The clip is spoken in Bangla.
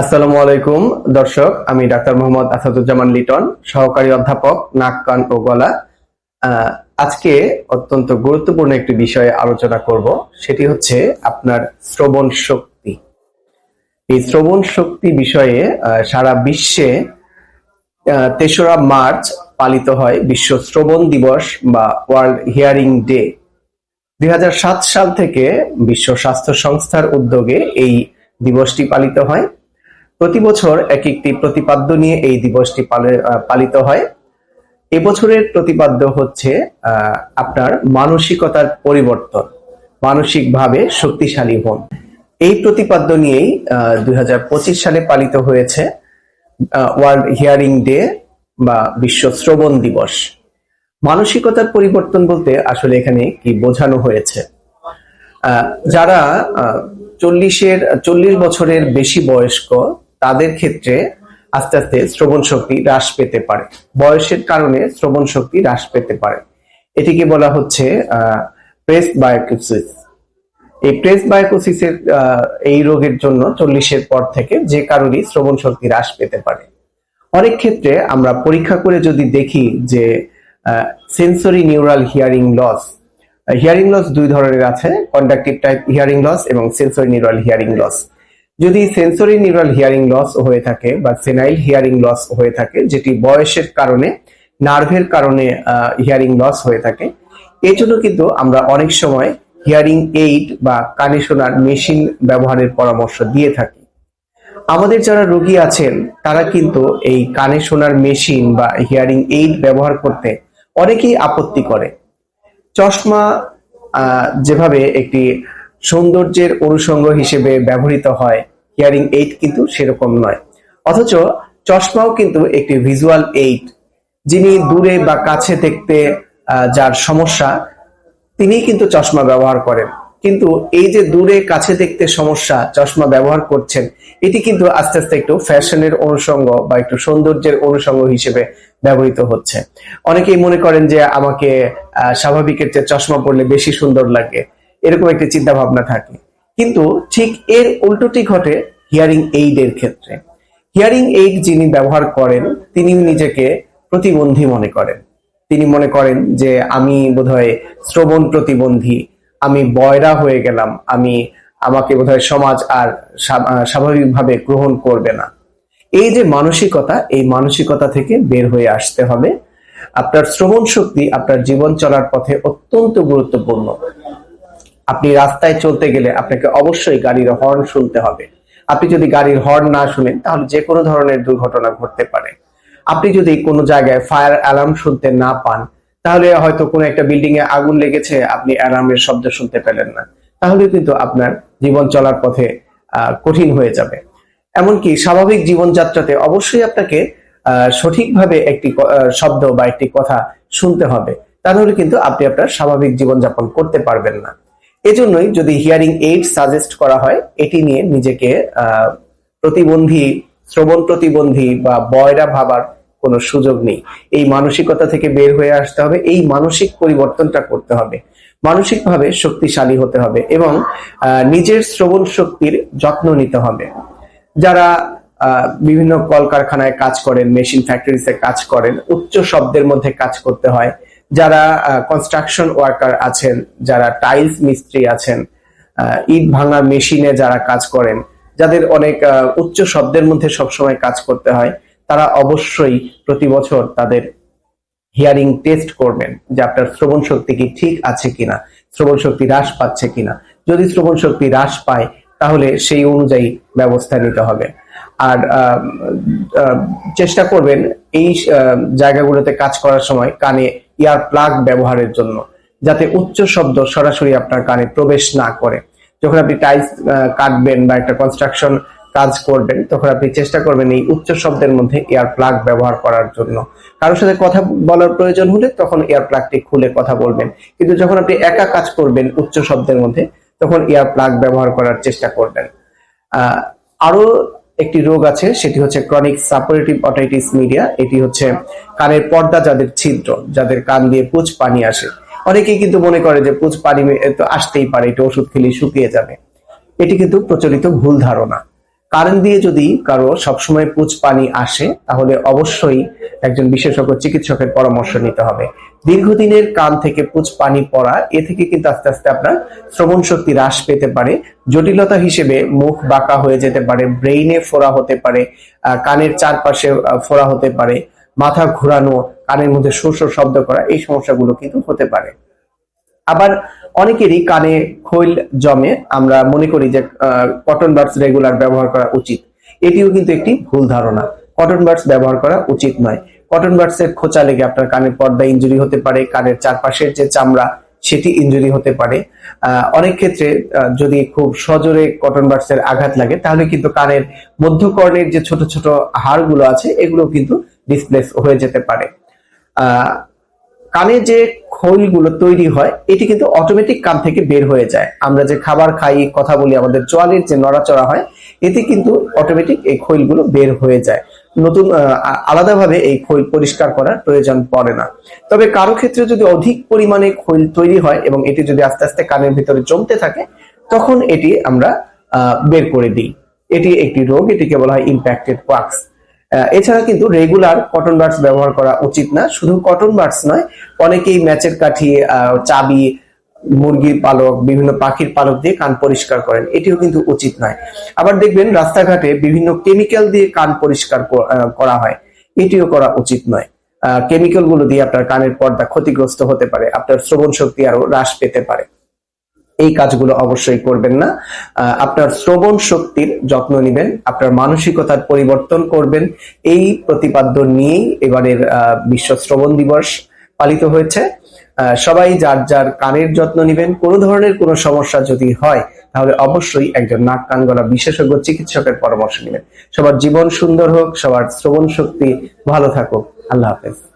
আসসালামু আলাইকুম, দর্শক। আমি ডাক্তার মোহাম্মদ আসাদুজ্জামান লিটন, সহকারী অধ্যাপক, নাক, কান ও গলা। আজকে অত্যন্ত গুরুত্বপূর্ণ একটি বিষয়ে আলোচনা করব, সেটি হচ্ছে আপনার শ্রবণ শক্তি। এই শ্রবণ শক্তি বিষয়ে সারা বিশ্বে তেসরা মার্চ পালিত হয় বিশ্ব শ্রবণ দিবস বা ওয়ার্ল্ড হিয়ারিং ডে। দুই হাজার সাত সাল থেকে বিশ্ব স্বাস্থ্য সংস্থার উদ্যোগে এই দিবসটি পালিত হয়। প্রতি বছর এক একটি প্রতিপাদ্য নিয়ে এই দিবসটি পালিত হয়। এবছরের প্রতিপাদ্য হচ্ছে আপনার মানসিকতার পরিবর্তন, মানসিকভাবে শক্তিশালী হন। এই প্রতিপাদ্য নিয়েই দুই সালে পালিত হয়েছে ওয়ার্ল্ড হিয়ারিং ডে বা বিশ্ব শ্রবণ দিবস। মানসিকতার পরিবর্তন বলতে আসলে এখানে কি বোঝানো হয়েছে? যারা চল্লিশের, চল্লিশ বছরের বেশি বয়স্ক তাদের ক্ষেত্রে আস্তে আস্তে শ্রবণ শক্তি হ্রাস পেতে পারে। বয়সের কারণে শ্রবণ শক্তি হ্রাস পেতে পারে। এটিকে বলা হচ্ছে প্রেস বায়োকোসিস এই প্রেস বায়োকোসিসের এই রোগের জন্য চল্লিশের পর থেকে যে কারণেই শ্রবণ শক্তি হ্রাস পেতে পারে। অনেক ক্ষেত্রে আমরা পরীক্ষা করে যদি দেখি যে sensorineural hearing loss hearing loss দুই ধরনের আছে কন্ডাক্টিভ টাইপ হিয়ারিং লস এবং সেন্সরি নিউরাল হিয়ারিং লস যদি সেন্সরি নিউরাল হিয়ারিং লস হয়ে থাকে বা সেনাইল হিয়ারিং লস হয়ে থাকে, যেটি বয়সের কারণে নার্ভের কারণে হিয়ারিং লস হয়ে থাকে এই জন্য কিন্তু আমরা অনেক সময় হিয়ারিং এইড বা কানে শোনার মেশিন ব্যবহারের পরামর্শ দিয়ে থাকি। আমাদের যারা রোগী আছেন, তারা কিন্তু এই কানে শোনার মেশিন বা হিয়ারিং এইড ব্যবহার করতে অনেকেই আপত্তি করে। চশমা যেভাবে একটি সৌন্দর্যের অনুষঙ্গ হিসেবে ব্যবহৃত হয়। হিয়ারিং এইড কিন্তু সেরকম নয়। অথচ চশমাও কিন্তু একটি ভিজুয়াল এইড যিনি দূরে বা কাছে দেখতে যার সমস্যা তিনি কিন্তু চশমা ব্যবহার করেন। কিন্তু এই যে দূরে কাছে দেখতে সমস্যা, চশমা ব্যবহার করছেন, এটি কিন্তু আস্তে আস্তে একটু ফ্যাশনের অনুষঙ্গ বা একটু সৌন্দর্যের অনুষঙ্গ হিসেবে ব্যবহৃত হচ্ছে। অনেকেই মনে করেন যে আমাকে স্বাভাবিকের চেয়ে চশমা পরলে বেশি সুন্দর লাগে। এরকম একটি চিন্তা ভাবনা থাকে। কিন্তু ঠিক এর উল্টোটি ঘটে হিয়ারিং এইড এর ক্ষেত্রে। হিয়ারিং এইড যিনি ব্যবহার করেন তিনি নিজেকে প্রতিবন্ধী মনে করেন। তিনি মনে করেন যে, আমি বোধহয় শ্রবণ প্রতিবন্ধী, আমি বয়রা হয়ে গেলাম, আমি, আমাকে বোধহয় সমাজ আর স্বাভাবিকভাবে গ্রহণ করবে না। এই যে মানসিকতা, এই মানসিকতা থেকে বের হয়ে আসতে হবে। আপনার শ্রবণ শক্তি আপনার জীবন চলার পথে অত্যন্ত গুরুত্বপূর্ণ। আপনি রাস্তায় চলতে গেলে আপনাকে অবশ্যই গাড়ির হর্ন শুনতে হবে। আপনি যদি গাড়ির হর্ন না শুনেন, তাহলে যে কোনো ধরনের দুর্ঘটনা ঘটতে পারে। আপনি যদি কোনো জায়গায় ফায়ার অ্যালার্ম শুনতে না পান, তাহলে হয়তো কোনো একটা বিল্ডিং এ আগুন লেগেছে, আপনি অ্যালার্মের শব্দ শুনতে পেলেন না। তাহলে কিন্তু আপনার জীবন চলার পথে কঠিন হয়ে যাবে। এমনকি স্বাভাবিক জীবনযাত্রাতে অবশ্যই আপনাকে সঠিকভাবে একটি শব্দ বা একটি কথা শুনতে হবে। তাহলে কিন্তু আপনি আপনার স্বাভাবিক জীবনযাপন করতে পারবেন না। এজন্যই যদি হিয়ারিং এইড সাজেস্ট করা হয়, এটি নিয়ে নিজেকে প্রতিবন্ধী, শ্রবণ প্রতিবন্ধী বা বয়রা ভাবার কোনো সুযোগ নেই। এই মানসিকতা থেকে বের হয়ে আসতে হবে, এই মানসিক পরিবর্তনটা করতে হবে। মানসিকভাবে শক্তিশালী হতে হবে এবং নিজের শ্রবণ শক্তির যত্ন নিতে হবে। যারা বিভিন্ন কলকারখানায় কাজ করেন, মেশিন ফ্যাক্টরিতে কাজ করেন, উচ্চ শব্দের মধ্যে কাজ করতে হয় যারা কনস্ট্রাকশন ওয়ার্কার আছেন, যারা টাইলস মিস্ত্রি আছেন ইট ভাঙা মেশিনে যারা কাজ করেন, যাদের অনেক উচ্চ শব্দের মধ্যে সবসময় কাজ করতে হয়, তারা অবশ্যই প্রতি বছর তাদের হিয়ারিং টেস্ট করবেন যে আপনার শ্রবণ শক্তি কি ঠিক আছে কিনা, শ্রবণ শক্তি হ্রাস পাচ্ছে কিনা। যদি শ্রবণ শক্তি হ্রাস পায়, তাহলে সেই অনুযায়ী ব্যবস্থা নিতে হবে। আর চেষ্টা করবেন এই জায়গাগুলোতে কাজ করার সময় কানে ইয়ার প্লাগ ব্যবহারের জন্য, যাতে উচ্চ শব্দ সরাসরি আপনার কানে প্রবেশ না করে। যখন আপনি টাইলস কাটবেন বা একটা কনস্ট্রাকশন কাজ করবেন, তখন আপনি চেষ্টা করবেন এই উচ্চ শব্দের মধ্যে এয়ার প্লাগ ব্যবহার করার জন্য। কারোর সাথে কথা বলার প্রয়োজন হলে তখন এয়ার প্লাগটি খুলে কথা বলবেন। কিন্তু যখন আপনি একা কাজ করবেন উচ্চ শব্দের মধ্যে, তখন এয়ার প্লাগ ব্যবহার করার চেষ্টা করবেন। আরও একটি রোগ আছে, সেটি হচ্ছে ক্রনিক সাপোরেটিভ অটাইটিস মিডিয়া এটি হচ্ছে কানের পর্দা যাদের ছিদ্র, যাদের কান দিয়ে পুচ পানি আসে। অনেকেই কিন্তু মনে করে যে পুচ পানি তো আসতেই পারে এটা ওষুধ খেলে শুকিয়ে যাবে। এটি কিন্তু প্রচলিত ভুল ধারণা। কারেন্ট দিয়ে যদি কারও সবসময় পুচ পানি আসে, তাহলে অবশ্যই একজন বিশেষজ্ঞ চিকিৎসকের পরামর্শ নিতে হবে। দীর্ঘদিনের কান থেকে পুজ পানি পড়া, এ থেকে কিন্তু আস্তে আস্তে আপনার শ্রবণ শক্তি হ্রাস পেতে পারে। জটিলতা হিসেবে মুখ বাঁকা হয়ে যেতে পারে ব্রেইনে ফোড়া হতে পারে কানের চারপাশে ফোড়া হতে পারে, মাথা ঘোরানো, কানের মধ্যে শোষ শব্দ করা, এই সমস্যাগুলো কিন্তু হতে পারে। আবার অনেকেরই কানে খৈল জমে, আমরা মনে করি যে কটন বাডস রেগুলার ব্যবহার করা উচিত। এটিও কিন্তু একটি ভুল ধারণা। কটন বাডস ব্যবহার করা উচিত নয়। কটন বাডস এর খোঁচা লেগে আপনার কানের পর্দা ইনজুরি হতে পারে, কানের চারপাশের যে চামড়া, সেটি ইনজুরি হতে পারে। অনেক ক্ষেত্রে যদি খুব সজোরে কটন বাডস এর আঘাত লাগে, তাহলে কিন্তু কানের মধ্যকর্ণের যে ছোট ছোট হাড়গুলো আছে এগুলো কিন্তু ডিসপ্লেস হয়ে যেতে পারে। কানে যে খৈলগুলো তৈরি হয়, এটি কিন্তু অটোমেটিক কান থেকে বের হয়ে যায়। আমরা যে খাবার খাই, কথা বলি, আমাদের চোয়ালের যে নড়াচড়া হয়, এতে কিন্তু অটোমেটিক এই খোলগুলো বের হয়ে যায়। নতুন আলাদাভাবে এই খৈল পরিষ্কার করার প্রয়োজন পড়ে না। তবে কারও ক্ষেত্রে যদি অধিক পরিমাণে খৈল তৈরি হয় এবং এটি যদি আস্তে আস্তে কানের ভিতরে জমতে থাকে, তখন এটি আমরা বের করে দিই। এটি একটি রোগ, এটিকে বলা হয় ইম্প্যাক্টেড ওয়াক্স এছাড়া কিন্তু রেগুলার কটন বার্ডস ব্যবহার করা উচিত না। শুধু কটন বার্ডস নয়, অনেকেই ম্যাচের কাঠি চাবি মুরগির পালক, বিভিন্ন পাখির পালক দিয়ে কান পরিষ্কার করেন। এটিও কিন্তু উচিত নয়। আবার দেখবেন রাস্তাঘাটে বিভিন্ন কেমিক্যাল দিয়ে কান পরিষ্কার করা হয়। এটিও করা উচিত নয়। কেমিক্যালগুলো দিয়ে আপনার কানের পর্দা ক্ষতিগ্রস্ত হতে পারে, আপনার শ্রবণ শক্তি আরও হ্রাস পেতে পারে। এই কাজগুলো অবশ্যই করবেন না। আপনার শ্রবণ শক্তির যত্ন নেবেন, আপনার মানসিকতার পরিবর্তন করবেন। এই প্রতিপাদ্য নিয়েই এবারের বিশ্ব শ্রবণ দিবস পালিত হয়েছে। সবাই যার যার কানের যত্ন নেবেন, কোনো ধরনের কোনো সমস্যা যদি হয়, তাহলে অবশ্যই একজন নাক কান গলা বিশেষজ্ঞ চিকিৎসকের পরামর্শ নেবেন। সবার জীবন সুন্দর হোক, সবার শ্রবণ শক্তি ভালো থাকুক। আল্লাহ হাফেজ।